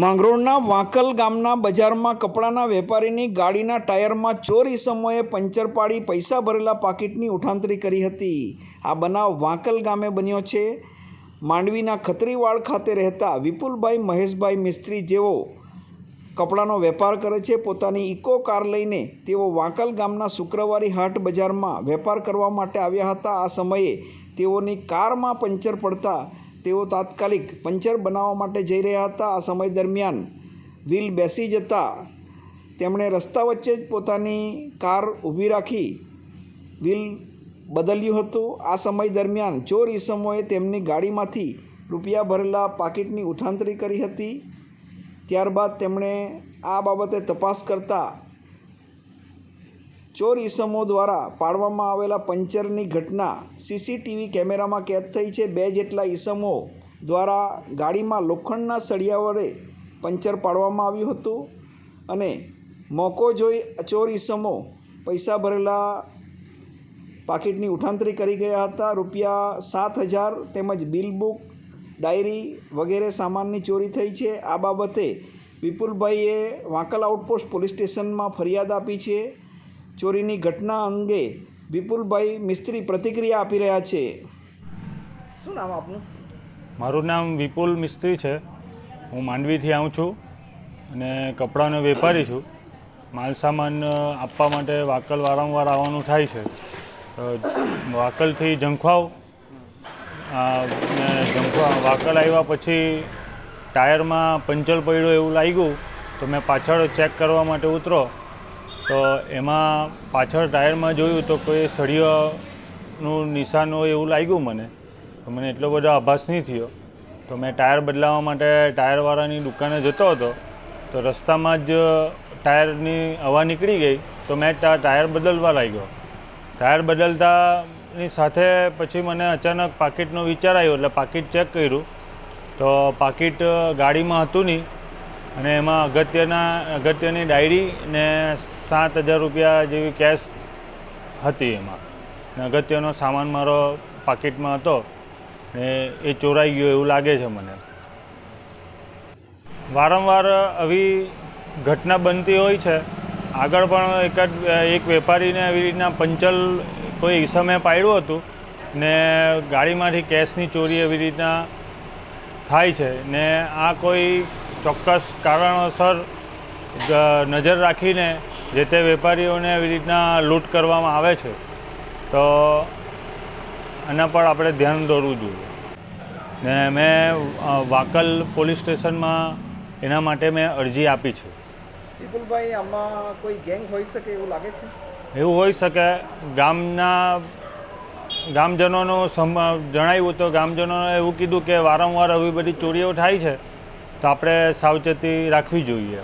માંગરોળના વાંકલ ગામના બજારમાં કપડાના વેપારીની ગાડીના ટાયરમાં ચોરી સમયે પંચર પાડી પૈસા ભરેલા પાકીટની ઉઠાંતરી કરી હતી. આ બનાવ વાંકલ ગામે બન્યો છે. માંડવીના ખત્રીવાડ ખાતે રહેતા વિપુલભાઈ મહેશભાઈ મિસ્ત્રી જેઓ કપડાનો વેપાર કરે છે, પોતાની ઇકો કાર લઈને તેઓ વાંકલ ગામના શુક્રવારી હાટ બજારમાં વેપાર કરવા માટે આવ્યા હતા. આ સમયે તેઓની કારમાં પંચર પડતા તેઓ તાત્કાલિક પંચર બનાવવા માટે જઈ રહ્યા હતા. આ સમય દરમિયાન વ્હીલ બેસી જતા તેમણે રસ્તા વચ્ચે જ પોતાની કાર ઊભી રાખી વ્હીલ બદલ્યું હતું. આ સમય દરમિયાન ચોર ઈસમોએ તેમની ગાડીમાંથી રૂપિયા ભરેલા પાકીટની ઉઠાંતરી કરી હતી. ત્યારબાદ તેમણે આ બાબતે તપાસ કરતા ચોર ઈસમો દ્વારા પાડવામાં આવેલા પંચરની ઘટના સીસીટીવી કેમેરામાં કેદ થઈ છે. બે જેટલા ઈસમો દ્વારા ગાડીમાં લોખંડના સળિયા વડે પંચર પાડવામાં આવ્યું હતું અને મોકો જોઈ ચોર ઈસમો પૈસા ભરેલા પાકીટની ઉઠાંતરી કરી ગયા હતા. રૂપિયા સાત હજાર તેમજ બિલ બુક, ડાયરી વગેરે સામાનની ચોરી થઈ છે. આ બાબતે વિપુલભાઈએ વાંકલ આઉટપોસ્ટ પોલીસ સ્ટેશનમાં ફરિયાદ આપી છે. ચોરીની ઘટના અંગે વિપુલભાઈ મિસ્ત્રી પ્રતિક્રિયા આપી રહ્યા છે. શું નામ આપનું? મારું નામ વિપુલ મિસ્ત્રી છે. હું માંડવીથી આવું છું અને કપડાનો વેપારી છું. માલ સામાન આપવા માટે વાકલ વારંવાર આવવાનું થાય છે. વાકલથી જંખવાવ જંખવા વાકલ આવ્યા પછી ટાયરમાં પંચર પડ્યો એવું લાગ્યું, તો મેં પાછળ ચેક કરવા માટે ઉતરો. તો એમાં પાછળ ટાયરમાં જોયું તો કોઈ સળિયાનું નિશાન હોય એવું લાગ્યું મને. તો મને એટલો બધો આભાસ નહીં થયો. તો મેં ટાયર બદલાવવા માટે ટાયરવાળાની દુકાને જતો હતો. તો રસ્તામાં જ ટાયરની હવા નીકળી ગઈ. તો મેં ત્યાં ટાયર બદલવા લાગ્યો. ટાયર બદલતાની સાથે પછી મને અચાનક પાકીટનો વિચાર આવ્યો, એટલે પાકીટ ચેક કર્યું. તો પાકીટ ગાડીમાં હતું નહીં. અને એમાં અગત્યના, અગત્યની ડાયરી ને સાત હજાર રૂપિયા જેવી કેશ હતી એમાં. અગત્યનો સામાન મારો પાકીટમાં હતો ને એ ચોરાઈ ગયો એવું લાગે છે મને. વારંવાર આવી ઘટના બનતી હોય છે. આગળ પણ એકાદ, એક વેપારીને આવી રીતના પંચલ કોઈ ઈસમે પાડ્યું હતું ને ગાડીમાંથી કેશની ચોરી એવી રીતના થાય છે ને આ કોઈ ચોક્કસ કારણોસર નજર રાખીને જે તે વેપારીઓને એવી રીતના લૂંટ કરવામાં આવે છે તો એના પર આપણે ધ્યાન દોરવું જોઈએ. ને મેં વાકલ પોલીસ સ્ટેશનમાં એના માટે મેં અરજી આપી છે. વિપુલભાઈ આમાં કોઈ ગેંગ હોઈ શકે એવું લાગે છે? એવું હોઈ શકે. ગામના ગામજનોનું સમ જણાવ્યું તો ગામજનોએ એવું કીધું કે વારંવાર આવી બધી ચોરીઓ થાય છે તો આપણે સાવચેતી રાખવી જોઈએ.